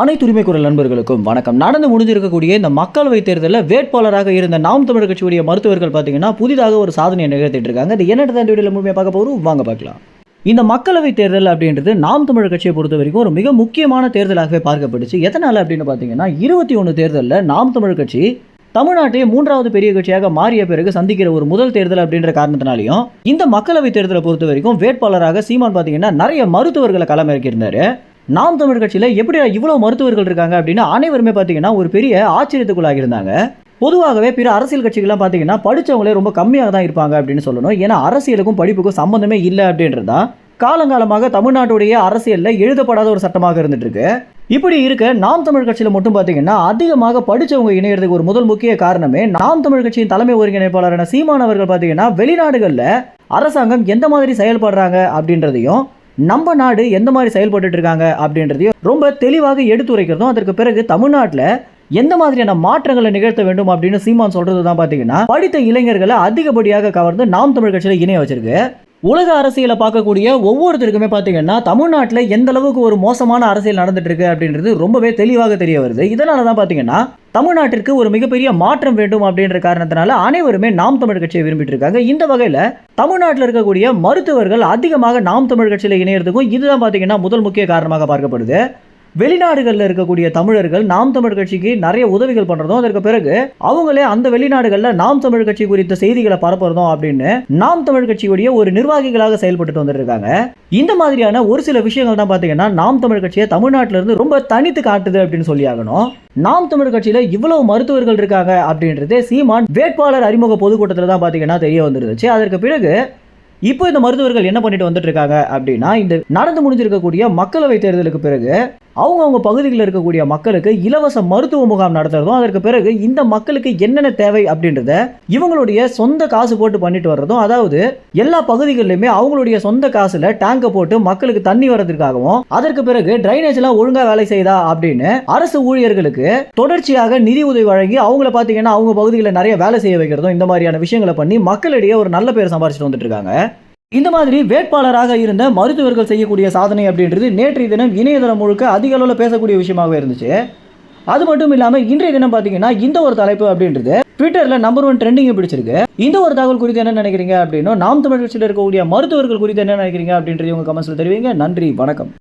அனைத்து உரிமை குரல் நண்பர்களுக்கும் வணக்கம். நடந்து முடிஞ்சிருக்கக்கூடிய இந்த மக்களவை தேர்தலில் வேட்பாளராக இருந்த நாம் தமிழர் கட்சியுடைய மருத்துவர்கள் பார்த்தீங்கன்னா புதிதாக ஒரு சாதனையை நிகழ்த்திட்டு இருக்காங்க. அது என்ன தான் வீடியோவில் முழுமையாக பார்க்க போகிறோம் வாங்க பார்க்கலாம். இந்த மக்களவை தேர்தல் அப்படின்றது நாம் தமிழர் கட்சியை பொறுத்த வரைக்கும் ஒரு மிக முக்கியமான தேர்தலாகவே பார்க்கப்பட்டுச்சு எதனால் அப்படின்னு பார்த்தீங்கன்னா இருபத்தி ஒன்று தேர்தலில் நாம் தமிழர் கட்சி தமிழ்நாட்டையே மூன்றாவது பெரிய கட்சியாக மாறிய பிறகு சந்திக்கிற ஒரு முதல் தேர்தல் அப்படின்ற காரணத்தினாலையும் இந்த மக்களவை தேர்தலை பொறுத்த வரைக்கும் வேட்பாளராக சீமான் பார்த்தீங்கன்னா நிறைய மருத்துவர்களை களமிறக்கியிருந்தாரு. நாம் தமிழ் கட்சியில் எப்படி இவ்வளோ மருத்துவர்கள் இருக்காங்க அப்படின்னு அனைவருமே பார்த்தீங்கன்னா ஒரு பெரிய ஆச்சரியத்துக்குள்ளாகியிருந்தாங்க. பொதுவாகவே பிற அரசியல் கட்சிகள்லாம் பார்த்தீங்கன்னா படித்தவங்களே ரொம்ப கம்மியாக தான் இருப்பாங்க அப்படின்னு சொல்லணும். ஏன்னா அரசியலுக்கும் படிப்புக்கும் சம்மந்தமே இல்லை அப்படின்றது? தான் காலங்காலமாக தமிழ்நாட்டுடைய அரசியலில் எழுதப்படாத ஒரு சட்டமாக இருந்துட்டு இருக்கு இப்படி இருக்க நாம் தமிழ் கட்சியில் மட்டும் பார்த்தீங்கன்னா அதிகமாக படித்தவங்க இணையறதுக்கு ஒரு முதல் முக்கிய காரணமே நாம் தமிழ் கட்சியின் தலைமை ஒருங்கிணைப்பாளரான சீமானவர்கள் பார்த்தீங்கன்னா வெளிநாடுகளில் அரசாங்கம் எந்த மாதிரி செயல்படுறாங்க அப்படின்றதையும் நம்ம நாடு எந்த மாதிரி செயல்பட்டு இருக்காங்க அப்படின்றதையும் ரொம்ப தெளிவாக எடுத்துரைக்கிறதும் அதற்கு பிறகு தமிழ்நாட்டில் எந்த மாதிரியான மாற்றங்களை நிகழ்த்த வேண்டும் அப்படின்னு சீமான் சொல்றது தான் பார்த்தீங்கன்னா படித்த இளைஞர்களை அதிகப்படியாக கவர்ந்து நாம் தமிழ் கட்சியில் இணைய வச்சிருக்கு. உலக அரசியலை பார்க்கக்கூடிய ஒவ்வொருத்தருக்குமே பார்த்தீங்கன்னா தமிழ்நாட்டில் எந்த அளவுக்கு ஒரு மோசமான அரசியல் நடந்துட்டு இருக்கு அப்படின்றது ரொம்பவே தெளிவாக தெரிய வருது. இதனால தான் பார்த்தீங்கன்னா தமிழ்நாட்டிற்கு ஒரு மிகப்பெரிய மாற்றம் வேண்டும் அப்படின்ற காரணத்தினால அனைவருமே நாம் தமிழ் கட்சியை விரும்பிட்டு இருக்காங்க இந்த வகையில் தமிழ்நாட்டில் இருக்கக்கூடிய மருத்துவர்கள் அதிகமாக நாம் தமிழ் கட்சியில் இணையறதுக்கும் இதுதான் பார்த்தீங்கன்னா முதல் முக்கிய காரணமாக பார்க்கப்படுது. வெளிநாடுகளில் இருக்கக்கூடிய தமிழர்கள் நாம் தமிழ் கட்சிக்கு நிறைய உதவிகள் பண்ணுறதும் அதற்கு பிறகு அவங்களே அந்த வெளிநாடுகளில் நாம் தமிழ் கட்சி குறித்த செய்திகளை பரப்புறதும் அப்படின்னு நாம் தமிழ் கட்சியுடைய ஒரு நிர்வாகிகளாக செயல்பட்டு வந்துருக்காங்க இந்த மாதிரியான ஒரு சில விஷயங்கள் தான் பார்த்தீங்கன்னா நாம் தமிழ் கட்சியை தமிழ்நாட்டிலிருந்து ரொம்ப தனித்து காட்டுது அப்படின்னு சொல்லி ஆகணும். நாம் தமிழ் கட்சியில் இவ்வளவு மருத்துவர்கள் இருக்காங்க அப்படின்றது சீமான் வேட்பாளர் அறிமுக பொதுக்கூட்டத்தில் தான் பார்த்தீங்கன்னா தெரிய வந்துருந்துச்சு. அதற்கு பிறகு இப்போ இந்த மருத்துவர்கள் என்ன பண்ணிட்டு வந்துட்டு இருக்காங்க அப்படின்னா இந்த நடந்து முடிஞ்சிருக்கக்கூடிய மக்களவை தேர்தலுக்கு பிறகு அவங்கவுங்க பகுதிகளில் இருக்கக்கூடிய மக்களுக்கு இலவச மருத்துவ முகாம் நடத்துறதும் அதற்கு பிறகு இந்த மக்களுக்கு என்னென்ன தேவை அப்படின்றத இவங்களுடைய சொந்த காசு போட்டு பண்ணிட்டு வர்றதும் அதாவது எல்லா பகுதிகளிலுமே அவங்களுடைய சொந்த காசுல டேங்கை போட்டு மக்களுக்கு தண்ணி வர்றதுக்காகவும் அதற்கு பிறகு டிரைனேஜ் எல்லாம் ஒழுங்கா வேலை செய்தா அப்படின்னு அரசு ஊழியர்களுக்கு தொடர்ச்சியாக நிதி உதவி வழங்கி அவங்கள பார்த்தீங்கன்னா அவங்க பகுதிகளில் நிறைய வேலை செய்ய வைக்கிறதும் இந்த மாதிரியான விஷயங்களை பண்ணி மக்களிடையே ஒரு நல்ல பேர் சம்பாரிச்சிட்டு வந்துட்டு இருக்காங்க. இந்த மாதிரி வேட்பாளராக இருந்த மருத்துவர்கள் செய்யக்கூடிய சாதனை அப்படின்றது நேற்றைய தினம் இணையதளம் முழுக்க அதிக அளவில் பேசக்கூடிய விஷயமாகவே இருந்துச்சு. அது மட்டும் இல்லாமல் இன்றைய தினம் பார்த்தீங்கன்னா இந்த ஒரு தலைப்பு அப்படின்றது ட்விட்டரில் நம்பர் ஒன் ட்ரெண்டிங்கை பிடிச்சிருக்கு. இந்த ஒரு தகவல் குறித்து என்ன நினைக்கிறீங்க அப்படின்னா நாம் தமிழ் கட்சியில் இருக்கக்கூடிய மருத்துவர்கள் குறித்து என்ன நினைக்கிறீங்க அப்படின்றது உங்கள் கமெண்ட்ஸில் தெரிவிங்க. நன்றி வணக்கம்.